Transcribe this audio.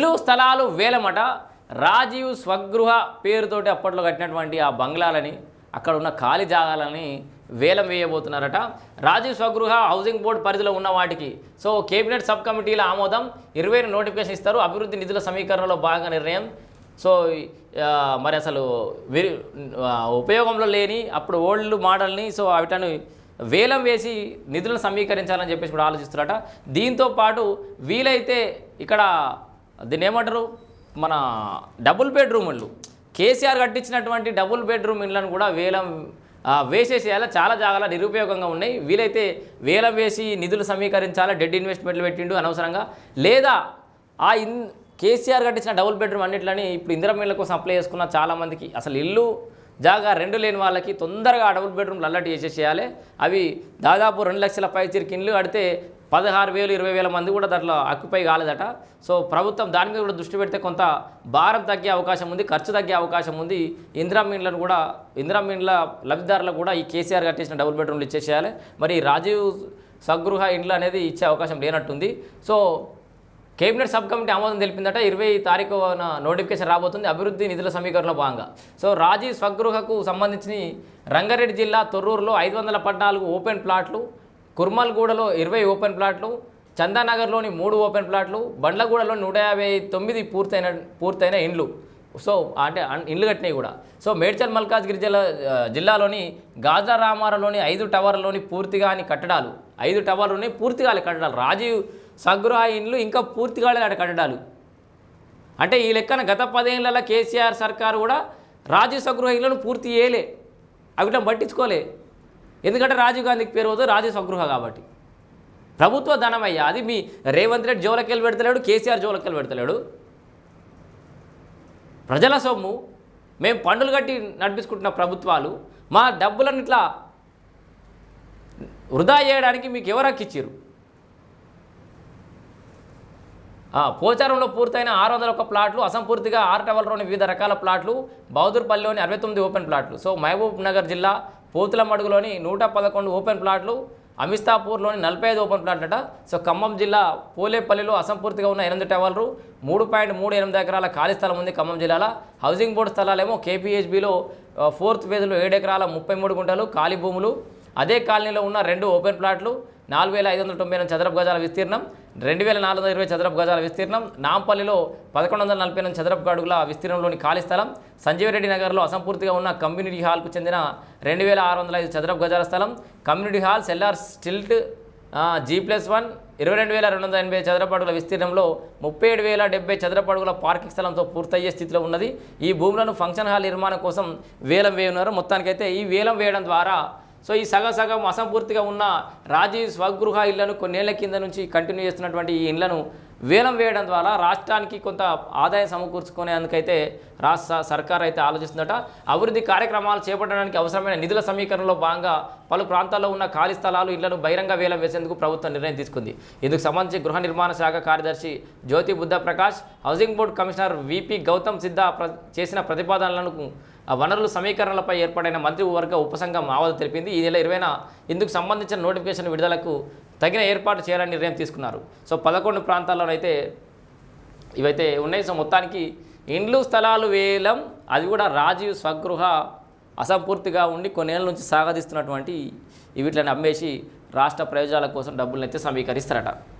ఇల్లు స్థలాలు వేలమట రాజీవ్ స్వగృహ పేరుతోటి అప్పట్లో కట్టినటువంటి ఆ బంగ్లాలని అక్కడ ఉన్న ఖాళీ జాగాలని వేలం వేయబోతున్నారట. రాజీవ్ స్వగృహ హౌసింగ్ బోర్డు పరిధిలో ఉన్న వాటికి. సో కేబినెట్ సబ్ కమిటీల ఆమోదం ఇరవై నోటిఫికేషన్ ఇస్తారు. అభివృద్ధి నిధుల సమీకరణలో భాగంగా నిర్ణయం. సో మరి అసలు ఉపయోగంలో లేని అప్పుడు ఓల్డ్ మోడల్ని సో వాటిని వేలం వేసి నిధులను సమీకరించాలని చెప్పేసి కూడా ఆలోచిస్తున్నారట. దీంతో పాటు వీలైతే ఇక్కడ దీన్ని ఏమంటారు మన డబుల్ బెడ్రూమ్ ఇళ్ళు కేసీఆర్ కట్టించినటువంటి డబుల్ బెడ్రూమ్ ఇళ్ళను కూడా వేలం ఆ, వేసేసేయాలి. చాలా జాగాల నిరుపయోగంగా ఉన్నాయి. వీలైతే వేలం వేసి నిధులు సమీకరించాలా? డెడ్ ఇన్వెస్ట్మెంట్లు పెట్టిండు అనవసరంగా. లేదా ఆ ఇన్ కేసీఆర్ కట్టించిన డబుల్ బెడ్రూమ్ అన్నిట్లని ఇప్పుడు ఇందిరమిళ్ళ కోసం అప్లై చేసుకున్న చాలామందికి. అసలు ఇల్లు జాగా రెండు లేని వాళ్ళకి తొందరగా డబుల్ బెడ్రూమ్లు అలర్ట్ చేసేసేయాలి. అవి దాదాపు రెండు లక్షల పై చిరికి ఇండ్లు కడితే పదహారు వేలు ఇరవై వేల మంది కూడా దాంట్లో అక్కుపై కాలేదట. సో ప్రభుత్వం దాని మీద కూడా దృష్టి పెడితే కొంత భారం తగ్గే అవకాశం ఉంది ఖర్చు తగ్గే అవకాశం ఉంది. ఇందిరామీన్లను కూడా ఇందిరామీన్ల లబ్ధిదారులకు కూడా ఈ కేసీఆర్ కట్టేసిన డబుల్ బెడ్రూమ్లు ఇచ్చేసేయాలి. మరి రాజీవ్ సగృహ ఇండ్లు అనేది ఇచ్చే అవకాశం లేనట్టుంది. సో కేబినెట్ సబ్ కమిటీ ఆమోదం తెలిపిందట. ఇరవై తారీఖున నోటిఫికేషన్ రాబోతుంది. అభివృద్ధి నిధుల సమీకరణలో భాగంగా. సో రాజీ స్వగృహకు సంబంధించిన రంగారెడ్డి జిల్లా తొర్రూరులో ఐదు వందల పద్నాలుగు ఓపెన్ ప్లాట్లు కుర్మల్గూడలో ఇరవై ఓపెన్ ప్లాట్లు చందానగర్లోని మూడు ఓపెన్ ప్లాట్లు బండ్లగూడలో నూట యాభై తొమ్మిది పూర్తయిన పూర్తయిన ఇండ్లు. సో అంటే ఇండ్లు కట్టినవి కూడా. సో మేడ్చల్ మల్కాజ్గిరి జిల్లా జిల్లాలోని గాజా రామారలోని ఐదు టవర్లోని పూర్తిగా అని కట్టడాలు. ఐదు టవర్లోని పూర్తిగా కట్టడాలు. రాజీవ్ సగృహ ఇండ్లు ఇంకా పూర్తి కాలేదు అక్కడ కట్టడాలు. అంటే ఈ లెక్కన గత పదేళ్ళలో కేసీఆర్ సర్కారు కూడా రాజీవ్ సగృహ ఇళ్ళను పూర్తి చేయలే. అవిటం పట్టించుకోలే. ఎందుకంటే రాజీవ్ గాంధీకి పేరు పోతుంది రాజీవ్ సగృహ కాబట్టి. ప్రభుత్వ ధనమయ్యా. అది మీ రేవంత్ రెడ్డి జోలకెళ్ళి పెడతలేడు కేసీఆర్ జోలకెళ్ళి పెడతలేడు. ప్రజల సొమ్ము. మేము పన్నులు కట్టి నడిపించుకుంటున్న ప్రభుత్వాలు. మా డబ్బులను ఇట్లా వృధా చేయడానికి మీకు ఎవరు హక్కిచ్చారు ఆ, పోచారంలో పూర్తయిన ఆరు వందల ఒక ప్లాట్లు అసంపూర్తిగా ఆరు టవర్లోని వివిధ రకాల ప్లాట్లు బౌదూర్పల్లిలోని అరవై తొమ్మిది ఓపెన్ ప్లాట్లు. సో మహబూబ్ నగర్ జిల్లా పోతులమడుగులోని నూట పదకొండు ఓపెన్ ప్లాట్లు అమిస్తాపూర్లోని నలభై ఐదు ఓపెన్ ప్లాట్లట. సో ఖమ్మం జిల్లా పోలేపల్లిలో అసంపూర్తిగా ఉన్న ఎనిమిది టవర్లు మూడు పాయింట్ మూడు ఎనిమిది ఎకరాల ఖాళీ స్థలం ఉంది ఖమ్మం జిల్లాలో. హౌసింగ్ బోర్డు స్థలాలేమో కేపీహెచ్బిలో ఫోర్త్ ఫేజ్లో ఏడు ఎకరాల ముప్పై మూడు గుంటలు ఖాళీ భూములు. అదే కాలనీలో ఉన్న రెండు ఓపెన్ ప్లాట్లు నాలుగు వేల ఐదు వందల తొంభై ఎనిమిది చదరపు గజాల విస్తీర్ణం. రెండు వేల నాలుగు వందల ఇరవై చదరపు గజాల విస్తీర్ణం నాంపల్లిలో పదకొండు వందల నలభై ఎనిమిది చదరపు అడుగుల విస్తీర్ణంలోని ఖాళీ స్థలం సంజీవరెడ్డి నగర్లో అసంపూర్తిగా ఉన్న కమ్యూనిటీ హాల్కు చెందిన రెండు వేల ఆరు వందల ఐదు చదరపు గజాల స్థలం community hall cellar stilt G plus one ఇరవై రెండు వేల రెండు వందల ఎనభై చదరపు అడుగుల విస్తీర్ణంలో ముప్పై ఏడు వేల డెబ్బై చదరపు అడుగుల పార్కింగ్ స్థలంతో పూర్తయ్యే స్థితిలో ఉన్నది. ఈ భూములను ఫంక్షన్ హాల్ నిర్మాణం కోసం వేలం వేయనున్నారు మొత్తానికైతే ఈ వేలం వేయడం ద్వారా సో ఈ సగం సగం అసంపూర్తిగా ఉన్న రాజీవ్ స్వగృహ ఇళ్ళను కొన్నేళ్ళ కింద నుంచి కంటిన్యూ చేస్తున్నటువంటి ఈ ఇళ్ళను వేలం వేయడం ద్వారా రాష్ట్రానికి కొంత ఆదాయం సమకూర్చుకునేందుకైతే రాష్ట్ర సర్కార్ అయితే ఆలోచిస్తుందట. అభివృద్ధి కార్యక్రమాలు చేపట్టడానికి అవసరమైన నిధుల సమీకరణలో భాగంగా పలు ప్రాంతాల్లో ఉన్న ఖాళీ స్థలాలు ఇళ్ళను బహిరంగ వేలం వేసేందుకు ప్రభుత్వం నిర్ణయం తీసుకుంది. ఇందుకు సంబంధించి గృహ నిర్మాణ శాఖ కార్యదర్శి Jyoti Buddha Prakash housing board commissioner VP Gautam సిద్ధ ప్ర చేసిన ప్రతిపాదనలను వనరుల సమీకరణలపై ఏర్పడిన మంత్రివర్గ ఉపసంఘం ఆమోదం తెలిపింది. ఈ నెల ఇరవైన ఇందుకు సంబంధించిన నోటిఫికేషన్ విడుదలకు తగిన ఏర్పాటు చేయాలని నిర్ణయం తీసుకున్నారు. సో పదకొండు ప్రాంతాల్లోనైతే ఇవైతే ఉన్నాయి. సో మొత్తానికి ఇండ్లు స్థలాలు వేలం అది కూడా రాజీవ్ స్వగృహ అసంపూర్తిగా ఉండి కొన్నేళ్ళ నుంచి సాగదీస్తున్నటువంటి వీటిని అమ్మేసి రాష్ట్ర ప్రయోజనాల కోసం డబ్బులను అయితే సమీకరిస్తారట.